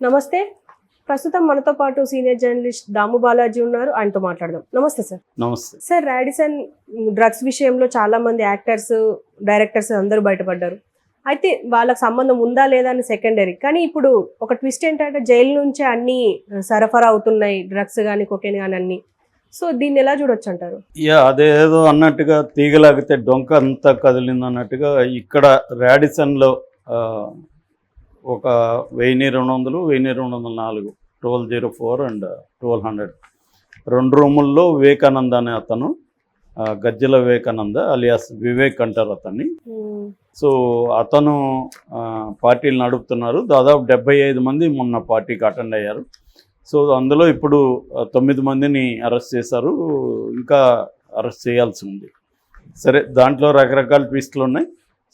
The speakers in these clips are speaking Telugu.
నమస్తే. ప్రస్తుతం మనతో పాటు సీనియర్ జర్నలిస్ట్ దాము బాలాజీ ఉన్నారు. ఆయనతో మాట్లాడదాం. నమస్తే సార్. నమస్తే. సార్ రాడిసన్ డ్రగ్స్ విషయంలో చాలా మంది యాక్టర్స్ డైరెక్టర్స్ అందరూ బయటపడ్డారు. అయితే వాళ్ళకి సంబంధం ఉందా లేదా అని సెకండరీ కానీ ఇప్పుడు ఒక ట్విస్ట్ ఏంటంటే జైలు నుంచే అన్ని సరఫరా అవుతున్నాయి. డ్రగ్స్ కానీ కొకేన్ కానీ అన్ని. సో దీన్ని ఎలా చూడొచ్చు అంటారు? యా అదేదో అన్నట్టుగా తీగలాగితే డొంక అంతా కదిలింది అన్నట్టుగా ఇక్కడ రాడిసన్లో ఒక వెయ్యి రెండు వందలు వెయ్యి రెండు వందల నాలుగు. Twelve zero four and twelve hundred. రెండు రూముల్లో వివేకానంద అనే అతను గజ్జల వివేకానంద అలియాస్ వివేక్ అంటారు అతన్ని. సో అతను పార్టీలు నడుపుతున్నారు. దాదాపు డెబ్బై ఐదు మంది మొన్న పార్టీకి అటెండ్ అయ్యారు. సో అందులో ఇప్పుడు తొమ్మిది మందిని అరెస్ట్ చేశారు. ఇంకా అరెస్ట్ చేయాల్సి ఉంది. సరే దాంట్లో రకరకాల ట్విస్టులు ఉన్నాయి.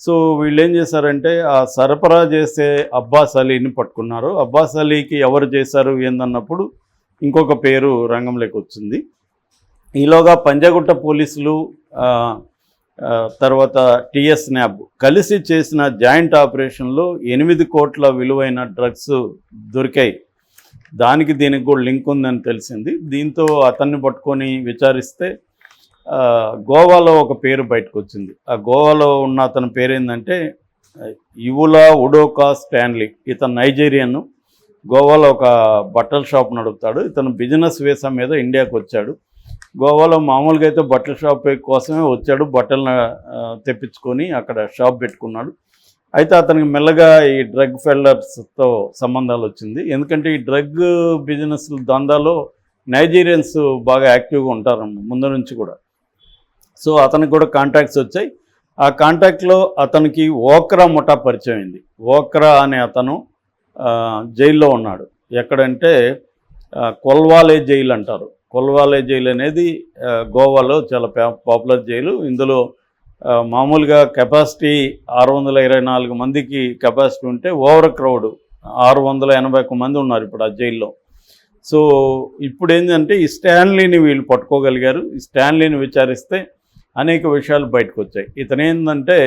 సో వీళ్ళు ఏం చేశారంటే ఆ సరఫరా చేసే అబ్బాస్ అలీని పట్టుకున్నారు. అబ్బాస్ అలీకి ఎవరు చేశారు ఏందన్నప్పుడు ఇంకొక పేరు రంగంలోకి వచ్చింది. ఈలోగా పంజాగుట్ట పోలీసులు తర్వాత టిఎస్ న్యాబ్ కలిసి చేసిన జాయింట్ ఆపరేషన్లో ఎనిమిది కోట్ల విలువైన డ్రగ్స్ దొరికాయి. దానికి దీనికి కూడా లింక్ ఉందని తెలిసింది. దీంతో అతన్ని పట్టుకొని విచారిస్తే గోవాలో ఒక పేరు బయటకు వచ్చింది ఆ గోవాలో ఉన్న అతని పేరు ఏంటంటే ఇవులా ఉడోకా స్టాన్లీ. ఇతను నైజీరియన్ గోవాలో ఒక బట్టల షాప్ నడుపుతాడు. ఇతను బిజినెస్ వేసా మీద ఇండియాకి వచ్చాడు గోవాలో మామూలుగా అయితే బట్టల షాప్ కోసమే వచ్చాడు. బట్టలను తెప్పించుకొని అక్కడ షాప్ పెట్టుకున్నాడు. అయితే అతనికి మెల్లగా ఈ డ్రగ్ ఫెల్లర్స్తో సంబంధాలు వచ్చింది ఎందుకంటే ఈ డ్రగ్ బిజినెస్ దందాలో నైజీరియన్స్ బాగా యాక్టివ్గా ఉంటారు. ముందు నుంచి కూడా. సో అతనికి కూడా కాంటాక్ట్స్ వచ్చాయి. ఆ కాంటాక్ట్లో అతనికి ఓక్రా ముఠా పరిచయం అయింది. ఓక్రా అనే అతను జైల్లో ఉన్నాడు. ఎక్కడంటే కొల్వాలే జైలు అంటారు. కొల్వాలే జైలు అనేది గోవాలో చాలా పా- పాపులర్ జైలు. ఇందులో మామూలుగా కెపాసిటీ ఆరు వందల ఇరవై నాలుగు మందికి కెపాసిటీ ఉంటే ఓవర్ క్రౌడ్ ఆరు వందల ఎనభై ఒక్క మంది ఉన్నారు ఇప్పుడు ఆ జైల్లో. సో ఇప్పుడు ఏంటంటే ఈ స్టాన్లీని వీళ్ళు పట్టుకోగలిగారు. ఈ స్టాన్లీని విచారిస్తే అనేక విషయాలు బయటకు వచ్చాయి ఇతను ఏంటంటే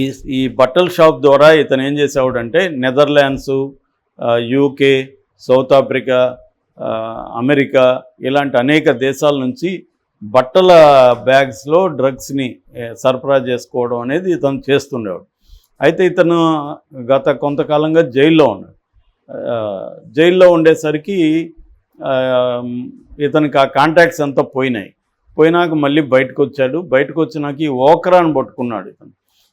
ఈ ఈ బట్టల షాప్ ద్వారా ఇతను ఏం చేసేవాడంటే Netherlands UK South Africa America ఇలాంటి అనేక దేశాల నుంచి బట్టల బ్యాగ్స్లో డ్రగ్స్ని సరఫరా చేసుకోవడం అనేది ఇతను చేస్తుండేవాడు. అయితే ఇతను గత కొంతకాలంగా జైల్లో ఉన్నాడు. జైల్లో ఉండేసరికి ఇతనికి ఆ కాంటాక్ట్స్ అంతా పోయినాయి. పోయినాక మళ్ళీ బయటకు వచ్చాడు బయటకు వచ్చినాక ఈ ఓక్రాను పట్టుకున్నాడు ఇతను.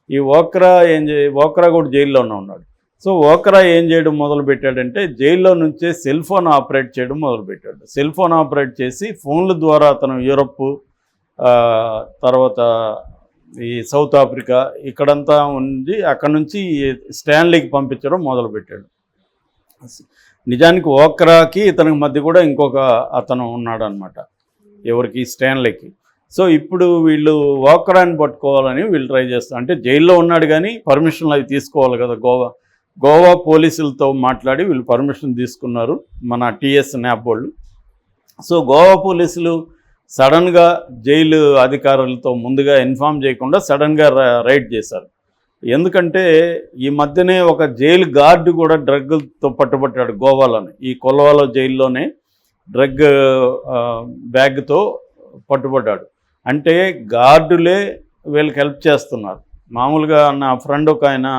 ఈ ఓక్రా ఏం చే ఓక్రా కూడా జైల్లోనే ఉన్నాడు. సో ఓక్రా ఏం చేయడం మొదలు పెట్టాడంటే జైల్లో నుంచే సెల్ ఫోన్ ఆపరేట్ చేయడం మొదలుపెట్టాడు సెల్ ఫోన్ ఆపరేట్ చేసి ఫోన్ల ద్వారా అతను యూరప్ తర్వాత ఈ సౌత్ ఆఫ్రికా ఇక్కడంతా ఉండి అక్కడ నుంచి స్టాన్లీకి పంపించడం మొదలుపెట్టాడు నిజానికి ఓక్రాకి ఇతనికి మధ్య కూడా ఇంకొక అతను ఉన్నాడనమాట. ఎవరికి స్టాన్లకి. సో ఇప్పుడు వీళ్ళు ఓక్రాని పట్టుకోవాలని వీళ్ళు ట్రై చేస్తారు అంటే జైల్లో ఉన్నాడు కానీ పర్మిషన్లు అవి తీసుకోవాలి కదా గోవా. గోవా పోలీసులతో మాట్లాడి వీళ్ళు పర్మిషన్ తీసుకున్నారు మన టీఎస్ న్యాప్ వాళ్ళు సో గోవా పోలీసులు సడన్గా జైలు అధికారులతో ముందుగా ఇన్ఫామ్ చేయకుండా సడన్గా రైడ్ చేశారు. ఎందుకంటే ఈ మధ్యనే ఒక జైలు గార్డు కూడా డ్రగ్తో పట్టుబట్టాడు గోవాలోనే. ఈ కొల్వాలో జైల్లోనే డ్రగ్ బ్యాగ్తో పట్టుబడ్డాడు. అంటే గార్డులే వీళ్ళకి హెల్ప్ చేస్తున్నారు. మామూలుగా నా ఫ్రెండ్ ఒక ఆయన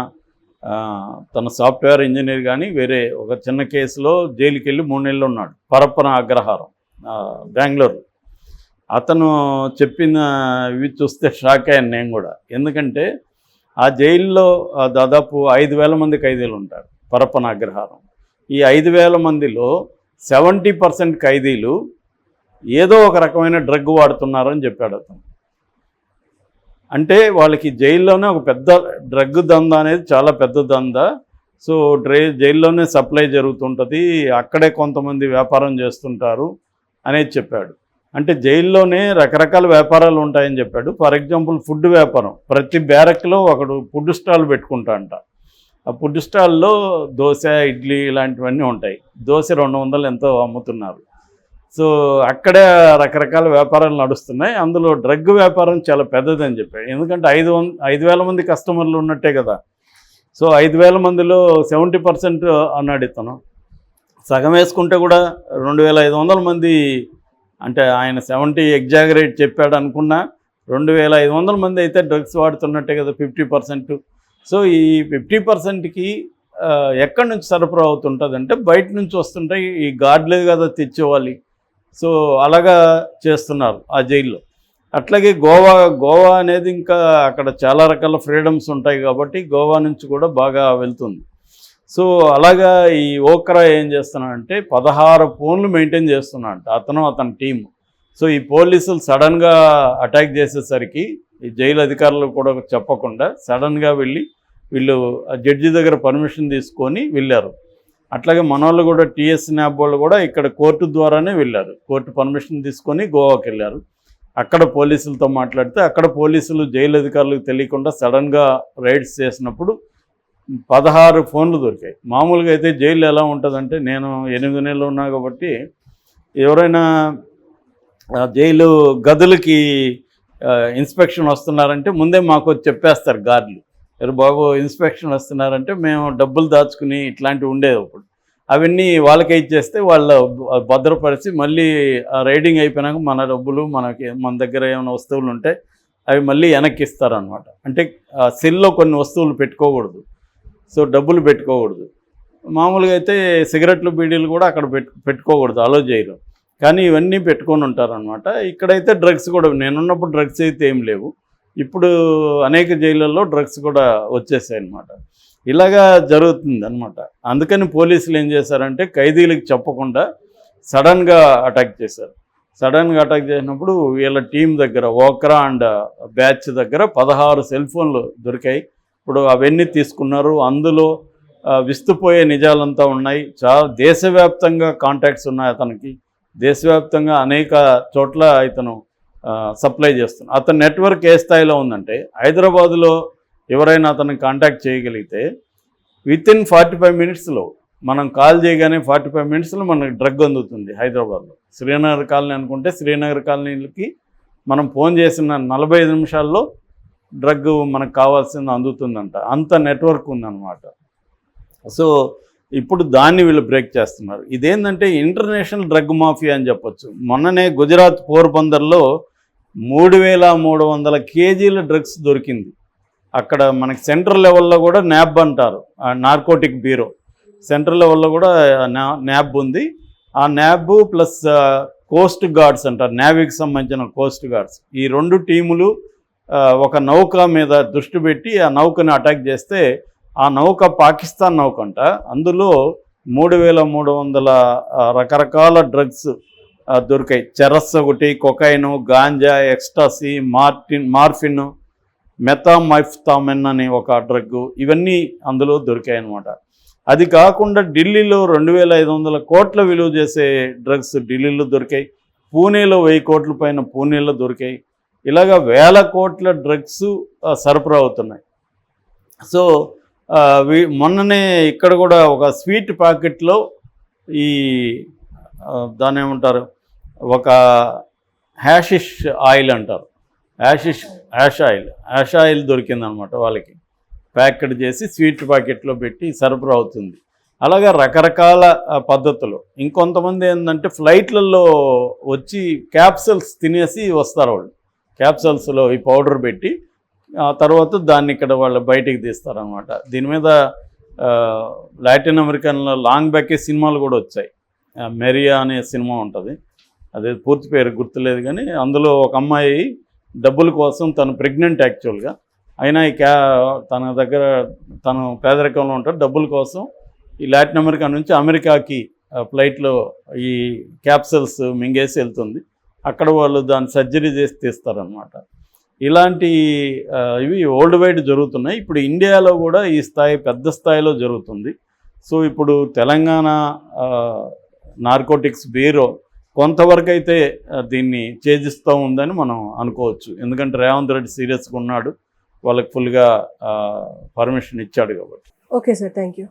తన సాఫ్ట్వేర్ ఇంజనీర్ కానీ వేరే ఒక చిన్న కేసులో జైలుకి వెళ్ళి మూడు నెలలు ఉన్నాడు. పరప్పన అగ్రహారం బెంగళూరు. అతను చెప్పిన ఇవి చూస్తే షాక్ అయ్యాను నేను కూడా. ఎందుకంటే ఆ జైల్లో దాదాపు ఐదు వేల మంది ఖైదీలు ఉంటారు పరప్పన అగ్రహారం. ఈ ఐదు వేల మందిలో సెవెంటీ పర్సెంట్ ఖైదీలు ఏదో ఒక రకమైన డ్రగ్ వాడుతున్నారని చెప్పాడు అతను. అంటే వాళ్ళకి జైల్లోనే ఒక పెద్ద డ్రగ్ దంద అనేది చాలా పెద్ద దంద. సో డ్రై జైల్లోనే సప్లై జరుగుతుంటుంది అక్కడే కొంతమంది వ్యాపారం చేస్తుంటారు అనేది చెప్పాడు. అంటే జైల్లోనే రకరకాల వ్యాపారాలు ఉంటాయని చెప్పాడు. ఫర్ ఎగ్జాంపుల్ ఫుడ్ వ్యాపారం ప్రతి బ్యారక్లో ఒకడు ఫుడ్ స్టాల్ పెట్టుకుంటా అంట ఫుడ్ స్టాల్లో దోశ ఇడ్లీ ఇలాంటివన్నీ ఉంటాయి. దోశ రెండు వందలు ఎంతో అమ్ముతున్నారు. సో అక్కడే రకరకాల వ్యాపారాలు నడుస్తున్నాయి. అందులో డ్రగ్ వ్యాపారం చాలా పెద్దదని చెప్పాడు ఎందుకంటే ఐదు వంద ఐదు వేల మంది కస్టమర్లు ఉన్నట్టే కదా. సో ఐదు వేల మందిలో సెవెంటీ పర్సెంట్ అన్నాడు ఇతను. సగం వేసుకుంటే కూడా రెండు వేల ఐదు వందల మంది అంటే ఆయన సెవెంటీ ఎగ్జాగరేట్ చెప్పాడు అనుకున్నా రెండు వేల ఐదు వందల మంది అయితే డ్రగ్స్ వాడుతున్నట్టే కదా ఫిఫ్టీ పర్సెంట్. సో ఈ ఫిఫ్టీ పర్సెంట్కి ఎక్కడి నుంచి సరఫరా అవుతుంటుంది అంటే బయట నుంచి వస్తుంటాయి ఈ గాడ్లేదు కదా తెచ్చేవాలి సో అలాగా చేస్తున్నారు ఆ జైల్లో. అట్లాగే గోవా గోవా అనేది ఇంకా అక్కడ చాలా రకాల ఫ్రీడమ్స్ ఉంటాయి కాబట్టి గోవా నుంచి కూడా బాగా వెళ్తుంది. సో అలాగా ఈ ఓక్రా ఏం చేస్తున్నాడంటే పదహారు ఫోన్లు మెయింటైన్ చేస్తున్నాడంట అతను అతని టీం సో ఈ పోలీసులు సడన్గా అటాక్ చేసేసరికి ఈ జైలు అధికారులు కూడా చెప్పకుండా సడన్గా వెళ్ళి వీళ్ళు ఆ జడ్జి దగ్గర పర్మిషన్ తీసుకొని వెళ్ళారు. అట్లాగే మన వాళ్ళు కూడా టీఎస్ న్యాబ్ వాళ్ళు కూడా ఇక్కడ కోర్టు ద్వారానే వెళ్ళారు. కోర్టు పర్మిషన్ తీసుకొని గోవాకి వెళ్ళారు. అక్కడ పోలీసులతో మాట్లాడితే అక్కడ పోలీసులు జైలు అధికారులకు తెలియకుండా సడన్గా రైడ్స్ చేసినప్పుడు పదహారు ఫోన్లు దొరికాయి. మామూలుగా అయితే జైలు ఎలా ఉంటుందంటే నేను ఎనిమిది నెలలు ఉన్నా కాబట్టి ఎవరైనా జైలు గదులకి ఇన్స్పెక్షన్ వస్తున్నారంటే ముందే మాకు చెప్పేస్తారు గార్డులు. బాబు ఇన్స్పెక్షన్ వస్తున్నారంటే మేము డబ్బులు దాచుకుని ఇట్లాంటివి ఉండేది అప్పుడు. అవన్నీ వాళ్ళకే ఇచ్చేస్తే వాళ్ళ భద్రపరిచి మళ్ళీ ఆ రైడింగ్ అయిపోయినాక మన డబ్బులు మనకి మన దగ్గర ఏమైనా వస్తువులు ఉంటే అవి మళ్ళీ వెనక్కి ఇస్తారనమాట అంటే ఆ సెల్లో కొన్ని వస్తువులు పెట్టుకోకూడదు. సో డబ్బులు పెట్టుకోకూడదు. మామూలుగా అయితే సిగరెట్లు బీడీలు కూడా అక్కడ పెట్టు పెట్టుకోకూడదు అలో చేయరు. కానీ ఇవన్నీ పెట్టుకొని ఉంటారనమాట ఇక్కడైతే డ్రగ్స్ కూడా నేనున్నప్పుడు డ్రగ్స్ అయితే ఏం లేవు. ఇప్పుడు అనేక జైళ్ళల్లో డ్రగ్స్ కూడా వచ్చేసాయి అనమాట ఇలాగా జరుగుతుంది అనమాట అందుకని పోలీసులు ఏం చేశారంటే ఖైదీలకు చెప్పకుండా సడన్గా అటాక్ చేశారు. సడన్గా అటాక్ చేసినప్పుడు వీళ్ళ టీం దగ్గర ఓక్రా అండ్ బ్యాచ్ దగ్గర పదహారు సెల్ ఫోన్లు దొరికాయి. ఇప్పుడు అవన్నీ తీసుకున్నారు. అందులో విస్తుపోయే నిజాలంతా ఉన్నాయి. చాలా దేశవ్యాప్తంగా కాంటాక్ట్స్ ఉన్నాయి అతనికి. దేశవ్యాప్తంగా అనేక చోట్ల ఇతను సప్లై చేస్తున్నాడు అతని నెట్వర్క్ ఏ స్థాయిలో ఉందంటే హైదరాబాదులో ఎవరైనా అతన్ని కాంటాక్ట్ చేయగలిగితే విత్ ఇన్ ఫార్టీ ఫైవ్ మినిట్స్లో మనం కాల్ చేయగానే ఫార్టీ ఫైవ్ మినిట్స్లో మనకు డ్రగ్ అందుతుంది హైదరాబాద్లో. శ్రీనగర్ కాలనీ అనుకుంటే శ్రీనగర్ కాలనీలకి మనం ఫోన్ చేసిన నలభై ఐదు నిమిషాల్లో డ్రగ్ మనకు కావాల్సింది అందుతుందంట. అంత నెట్వర్క్ ఉందన్నమాట. సో ఇప్పుడు దాన్ని వీళ్ళు బ్రేక్ చేస్తున్నారు. ఇదేంటంటే ఇంటర్నేషనల్ డ్రగ్ మాఫియా అని చెప్పొచ్చు. మొన్ననే గుజరాత్ పోర్బందర్లో మూడు వేల మూడు వందల కేజీల డ్రగ్స్ దొరికింది. అక్కడ మనకి సెంట్రల్ లెవెల్లో కూడా న్యాబ్ అంటారు. నార్కోటిక్ బ్యూరో సెంట్రల్ లెవెల్లో కూడా నా- న్యాబ్ ఉంది. ఆ న్యాబ్ ప్లస్ కోస్ట్ గార్డ్స్ అంటారు. నేవీకి సంబంధించిన కోస్ట్ గార్డ్స్ ఈ రెండు టీములు ఒక నౌక మీద దృష్టి పెట్టి ఆ నౌకని అటాక్ చేస్తే ఆ నౌక పాకిస్తాన్ నౌక అంట. అందులో మూడు వేల మూడు వందల రకరకాల డ్రగ్స్ దొరికాయి. చెరస్ ఒకటి కొకైన్ గాంజా ఎక్స్టాసీ మార్టిన్ మార్ఫిన్ మెథామైఫ్తామిన్ అని ఒక డ్రగ్ ఇవన్నీ అందులో దొరికాయి అనమాట అది కాకుండా ఢిల్లీలో రెండు వేల ఐదు వందల కోట్ల విలువ చేసే డ్రగ్స్ ఢిల్లీలో దొరికాయి. పూణేలో వెయ్యి కోట్ల పైన పూణేలో దొరికాయి. ఇలాగ వేల కోట్ల డ్రగ్స్ సరఫరా అవుతున్నాయి. సో మొన్ననే ఇక్కడ కూడా ఒక స్వీట్ ప్యాకెట్లో ఈ దాని దాన్ని ఏమంటారు? ఒక హ్యాషిష్ ఆయిల్ అంటారు. Hashish hash oil. Hash oil దొరికిందనమాట వాళ్ళకి. ప్యాకెట్ చేసి స్వీట్ ప్యాకెట్లో పెట్టి సరఫరా అవుతుంది. అలాగా రకరకాల పద్ధతులు. ఇంకొంతమంది ఏంటంటే ఫ్లైట్లలో వచ్చి క్యాప్సల్స్ తినేసి వస్తారు వాళ్ళు. క్యాప్సల్స్లో ఈ పౌడర్ పెట్టి ఆ తర్వాత దాన్ని ఇక్కడ వాళ్ళు బయటికి తీస్తారనమాట దీని మీద లాటిన్ అమెరికన్లో లాంగ్ బ్యాకే సినిమాలు కూడా వచ్చాయి. మెరియా అనే సినిమా ఉంటుంది. అదే పూర్తి పేరు గుర్తులేదు కానీ అందులో ఒక అమ్మాయి డబ్బుల కోసం తను ప్రెగ్నెంట్ యాక్చువల్గా. అయినా ఈ క్యా తన దగ్గర తను పేదరికంలో ఉంటాడు. డబ్బుల కోసం ఈ లాటిన్ అమెరికా నుంచి అమెరికాకి ఫ్లైట్లో ఈ క్యాప్సల్స్ మింగేసి వెళ్తుంది. అక్కడ వాళ్ళు దాన్ని సర్జరీ చేసి తీస్తారనమాట ఇలాంటి ఇవి వరల్డ్ వైడ్ జరుగుతున్నాయి. ఇప్పుడు ఇండియాలో కూడా ఈ స్థాయి పెద్ద స్థాయిలో జరుగుతుంది. సో ఇప్పుడు తెలంగాణ నార్కోటిక్స్ బ్యూరో కొంతవరకు అయితే దీన్ని ఛేదిస్తూ ఉందని మనం అనుకోవచ్చు. ఎందుకంటే రేవంత్ రెడ్డి సీరియస్గా ఉన్నాడు. వాళ్ళకి ఫుల్గా పర్మిషన్ ఇచ్చాడు కాబట్టి. Okay sir thank you